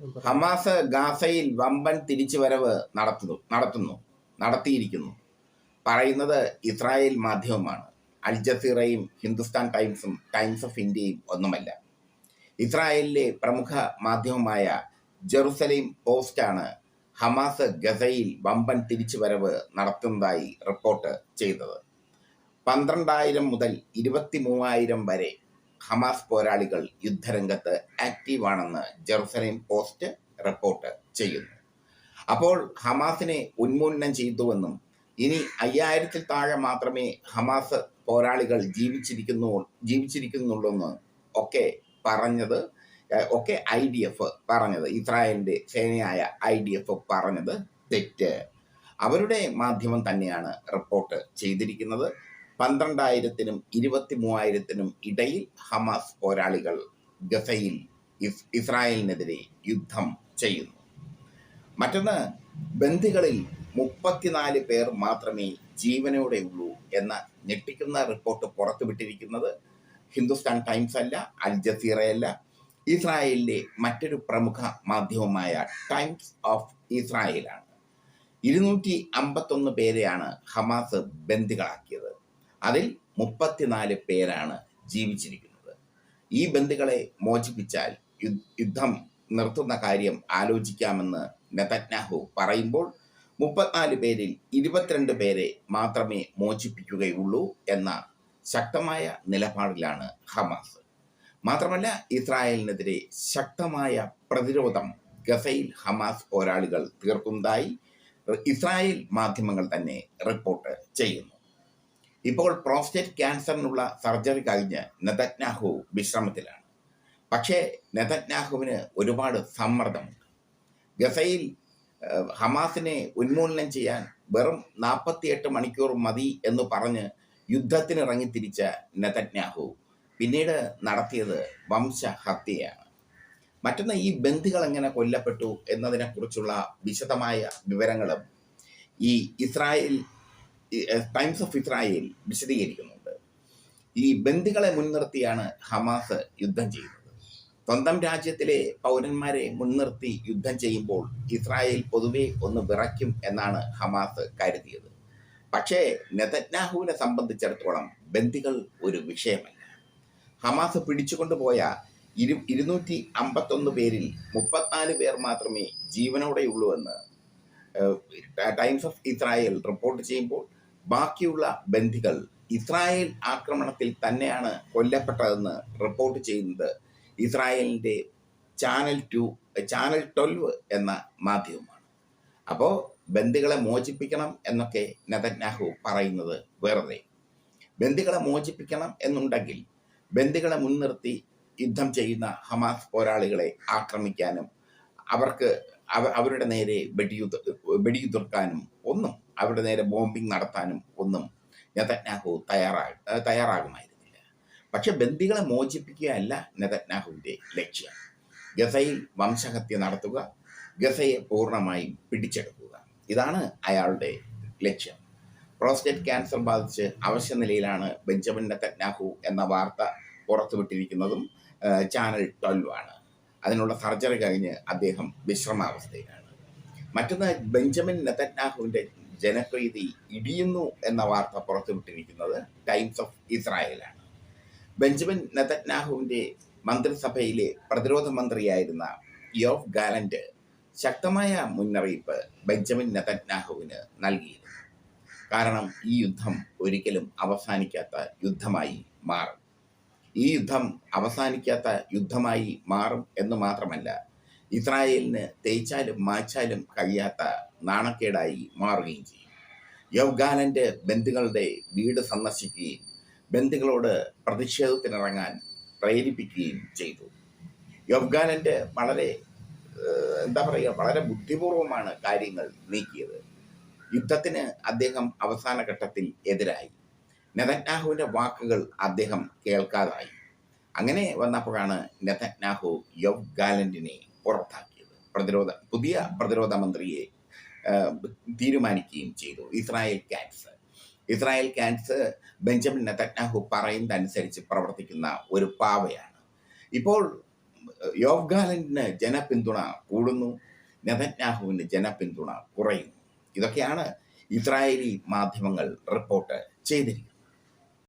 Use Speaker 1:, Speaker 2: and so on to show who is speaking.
Speaker 1: Hamas ഗാസയിൽ വമ്പൻ തിരിച്ചുവരവ് നടത്തുന്നു നടത്തുന്നു നടത്തിയിരിക്കുന്നു. പറയുന്നത് ഇസ്രായേൽ മാധ്യമമാണ്. അൽ ജസീറയും ഹിന്ദുസ്ഥാൻ ടൈംസും ടൈംസ് ഓഫ് ഇന്ത്യയും ഒന്നുമല്ല. ഇസ്രായേലിലെ പ്രമുഖ മാധ്യമമായ ജെറുസലേം പോസ്റ്റാണ് ഹമാസ് ഗസയിൽ വമ്പൻ തിരിച്ചുവരവ് നടത്തുന്നതായി റിപ്പോർട്ട് ചെയ്തത്. പന്ത്രണ്ടായിരം മുതൽ ഇരുപത്തി മൂവായിരം വരെ ഹമാസ് പോരാളികൾ യുദ്ധരംഗത്ത് ആക്റ്റീവാണെന്ന് ജെറുസലേം പോസ്റ്റ് റിപ്പോർട്ട് ചെയ്യുന്നു. അപ്പോൾ ഹമാസിനെ ഉന്മൂലനം ചെയ്തുവെന്നും ഇനി അയ്യായിരത്തിൽ താഴെ മാത്രമേ ഹമാസ് പോരാളികൾ ജീവിച്ചിരിക്കുന്നു ജീവിച്ചിരിക്കുന്നുള്ളൂന്ന് ഒക്കെ പറഞ്ഞത് ഒക്കെ ഐ ഡി എഫ് പറഞ്ഞത് ഇസ്രായേലിന്റെ സേനയായ ഐ ഡി എഫ് പറഞ്ഞത് തെറ്റ്. അവരുടെ മാധ്യമം തന്നെയാണ് റിപ്പോർട്ട് ചെയ്തിരിക്കുന്നത്. പന്ത്രണ്ടായിരത്തിനും ഇരുപത്തി മൂവായിരത്തിനും ഇടയിൽ ഹമാസ് പോരാളികൾ ഗസയിൽ ഇസ് ഇസ്രായേലിനെതിരെ യുദ്ധം ചെയ്യുന്നു. മറ്റൊന്ന് ബന്ധികളിൽ മുപ്പത്തിനാല് പേർ മാത്രമേ ജീവനോടെയുള്ളൂ എന്ന ഞെട്ടിക്കുന്ന റിപ്പോർട്ട് പുറത്തുവിട്ടിരിക്കുന്നത് ഹിന്ദുസ്ഥാൻ ടൈംസ് അല്ല അൽ ജസീറയല്ല ഇസ്രായേലിലെ മറ്റൊരു പ്രമുഖ മാധ്യമമായ ടൈംസ് ഓഫ് ഇസ്രായേലാണ്. ഇരുന്നൂറ്റി അമ്പത്തൊന്ന് പേരെയാണ് ഹമാസ് ബന്ദികളാക്കിയത്. അതിൽ മുപ്പത്തിനാല് പേരാണ് ജീവിച്ചിരിക്കുന്നത്. ഈ ബന്ധുക്കളെ മോചിപ്പിച്ചാൽ യുദ്ധം നിർത്തുന്ന കാര്യം ആലോചിക്കാമെന്ന് നെതന്യാഹു പറയുമ്പോൾ മുപ്പത്തിനാല് പേരിൽ ഇരുപത്തിരണ്ട് പേരെ മാത്രമേ മോചിപ്പിക്കുകയുള്ളൂ എന്ന ശക്തമായ നിലപാടിലാണ് ഹമാസ്. മാത്രമല്ല ഇസ്രായേലിനെതിരെ ശക്തമായ പ്രതിരോധം ഗസയിൽ ഹമാസ് പോരാളികൾ തീർക്കുന്നതായി ഇസ്രായേൽ മാധ്യമങ്ങൾ തന്നെ റിപ്പോർട്ട് ചെയ്യുന്നു. ഇപ്പോൾ പ്രോസ്റ്റേറ്റ് ക്യാൻസറിനുള്ള സർജറി കഴിഞ്ഞ് നെതന്യാഹു വിശ്രമത്തിലാണ്. പക്ഷേ നെതന്യാഹുവിന് ഒരുപാട് സമ്മർദ്ദമുണ്ട്. ഗസയിൽ ഹമാസിനെ ഉന്മൂലനം ചെയ്യാൻ വെറും നാൽപ്പത്തിയെട്ട് മണിക്കൂർ മതി എന്ന് പറഞ്ഞ് യുദ്ധത്തിനിറങ്ങി തിരിച്ച നെതന്യാഹു പിന്നീട് നടത്തിയത് വംശഹത്യയാണ്. മറ്റൊന്ന് ഈ ബന്ധുക്കൾ എങ്ങനെ കൊല്ലപ്പെട്ടു എന്നതിനെക്കുറിച്ചുള്ള വിശദമായ വിവരങ്ങളും ഈ ഇസ്രായേൽ ടൈംസ് ഓഫ് ഇസ്രായേൽ വിശദീകരിക്കുന്നുണ്ട്. ഈ ബന്ദികളെ മുൻനിർത്തിയാണ് ഹമാസ് യുദ്ധം ചെയ്യുന്നത്. സ്വന്തം രാജ്യത്തിലെ പൗരന്മാരെ മുൻനിർത്തി യുദ്ധം ചെയ്യുമ്പോൾ ഇസ്രായേൽ പൊതുവെ ഒന്ന് വിറയ്ക്കും എന്നാണ് ഹമാസ് കരുതിയത്. പക്ഷേ നെതന്യാഹുവിനെ സംബന്ധിച്ചിടത്തോളം ബന്ദികൾ ഒരു വിഷയമല്ല. ഹമാസ് പിടിച്ചുകൊണ്ടുപോയ ഇരു ഇരുന്നൂറ്റി അമ്പത്തൊന്ന് പേരിൽ മുപ്പത്തിനാല് പേർ മാത്രമേ ജീവനോടെയുള്ളൂ എന്ന് ടൈംസ് ഓഫ് ഇസ്രായേൽ റിപ്പോർട്ട് ചെയ്യുമ്പോൾ ബാക്കിയുള്ള ബന്ധികൾ ഇസ്രായേൽ ആക്രമണത്തിൽ തന്നെയാണ് കൊല്ലപ്പെട്ടതെന്ന് റിപ്പോർട്ട് ചെയ്യുന്നത്. ഇസ്രായേലിന്റെ ചാനൽ ടു ചാനൽ ട്വൽവ് എന്ന മാധ്യമമാണ്. അപ്പോൾ ബന്ദികളെ മോചിപ്പിക്കണം എന്നൊക്കെ നെതന്യാഹു പറയുന്നത് വെറുതെ. ബന്ദികളെ മോചിപ്പിക്കണം എന്നുണ്ടെങ്കിൽ ബന്ദികളെ മുൻനിർത്തി യുദ്ധം ചെയ്യുന്ന ഹമാസ് പോരാളികളെ ആക്രമിക്കാനും അവർക്ക് അവ- അവരുടെ നേരെ വെടിയുതിർ വെടിയുതിർക്കാനും ഒന്നും അവരുടെ നേരെ ബോംബിംഗ് നടത്താനും ഒന്നും നെതന്യാഹു തയ്യാറാ തയ്യാറാകുമായിരുന്നില്ല. പക്ഷെ ബന്ദികളെ മോചിപ്പിക്കുകയല്ല നെതന്യാഹുവിന്റെ ലക്ഷ്യം. ഗസയിൽ വംശഹത്യ നടത്തുക ഗസയെ പൂർണമായി പിടിച്ചെടുക്കുക. ഇതാണ് അയാളുടെ ലക്ഷ്യം. പ്രോസ്റ്റേറ്റ് ക്യാൻസർ ബാധിച്ച് അവശ്യ നിലയിലാണ് ബെഞ്ചമിൻ നെതന്യാഹു എന്ന വാർത്ത പുറത്തുവിട്ടിരിക്കുന്നതും ചാനൽ ട്വൽവ് ആണ്. അതിനുള്ള സർജറി കഴിഞ്ഞ് അദ്ദേഹം വിശ്രമാവസ്ഥയിലാണ്. മറ്റൊന്ന് ബെഞ്ചമിൻ നെതന്യാഹുവിന്റെ ജനപ്രീതി ഇടിയുന്നു എന്ന വാർത്ത പുറത്തുവിട്ടിരിക്കുന്നത് ടൈംസ് ഓഫ് ഇസ്രായേലാണ്. ബെഞ്ചമിൻ നെതന്യാഹുവിന്റെ മന്ത്രിസഭയിലെ പ്രതിരോധ മന്ത്രിയായിരുന്ന യോഫ് ഗാലന്റ് ശക്തമായ മുന്നറിയിപ്പ് ബെഞ്ചമിൻ നെതന്യാഹുവിന് നൽകിയിരുന്നു. കാരണം ഈ യുദ്ധം ഒരിക്കലും അവസാനിക്കാത്ത യുദ്ധമായി മാറും. ഈ യുദ്ധം അവസാനിക്കാത്ത യുദ്ധമായി മാറും എന്ന് മാത്രമല്ല ഇസ്രായേലിന് തേച്ചാലും മാച്ചാലും കഴിയാത്ത നാണക്കേടായി മാറുകയും ചെയ്യും. യവ്ഗാലന്റെ ബന്ധുക്കളുടെ വീട് സന്ദർശിക്കുകയും ബന്ധുക്കളോട് പ്രതിഷേധത്തിനിറങ്ങാൻ പ്രേരിപ്പിക്കുകയും ചെയ്തു. യവ്ഗാലന്റെ വളരെ എന്താ പറയുക വളരെ ബുദ്ധിപൂർവമാണ് കാര്യങ്ങൾ നീക്കിയത്. യുദ്ധത്തിന് അദ്ദേഹം അവസാന ഘട്ടത്തിൽ എതിരായി. നെതന്യാഹുവിന്റെ വാക്കുകൾ അദ്ദേഹം കേൾക്കാതായി. അങ്ങനെ വന്നപ്പോഴാണ് നെതന്യാഹു യവ് ഗാലന്റിനെ പുറത്താക്കിയത്. പ്രതിരോധ പുതിയ പ്രതിരോധ മന്ത്രിയെ തീരുമാനിക്കുകയും ചെയ്തു. Israel Katz Israel Katz Benjamin Netanyahu പറയുന്നതനുസരിച്ച് പ്രവർത്തിക്കുന്ന ഒരു പാവയാണ്. ഇപ്പോൾ യോവ് ഗാലന്റിന് ജനപിന്തുണ കൂടുന്നു. നെതന്യാഹുവിന് ജനപിന്തുണ കുറയുന്നു. ഇതൊക്കെയാണ് ഇസ്രായേലി മാധ്യമങ്ങൾ റിപ്പോർട്ട് ചെയ്തിരിക്കുന്നത്.